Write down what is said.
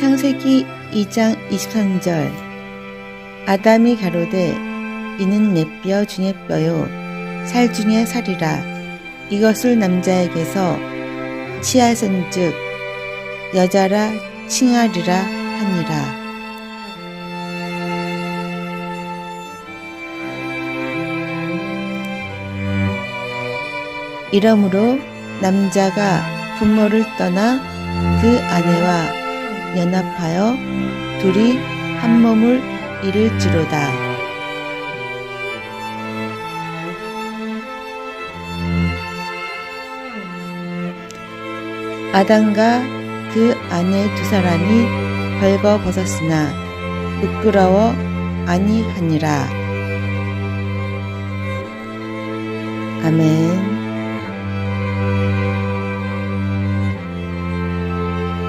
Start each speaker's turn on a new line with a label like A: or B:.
A: 창세기 2장 23절. 아담이 가로되 이는 내 뼈 중에 뼈요 살 중에 살이라. 이것을 남자에게서 치하선즉 여자라 칭하리라 하니라. 이러므로 남자가 부모를 떠나 그 아내와 연합하여 둘이 한 몸을 이룰지로다. 아담과 그 아내 두 사람이 벌거 벗었으나 부끄러워 아니하니라. 아멘.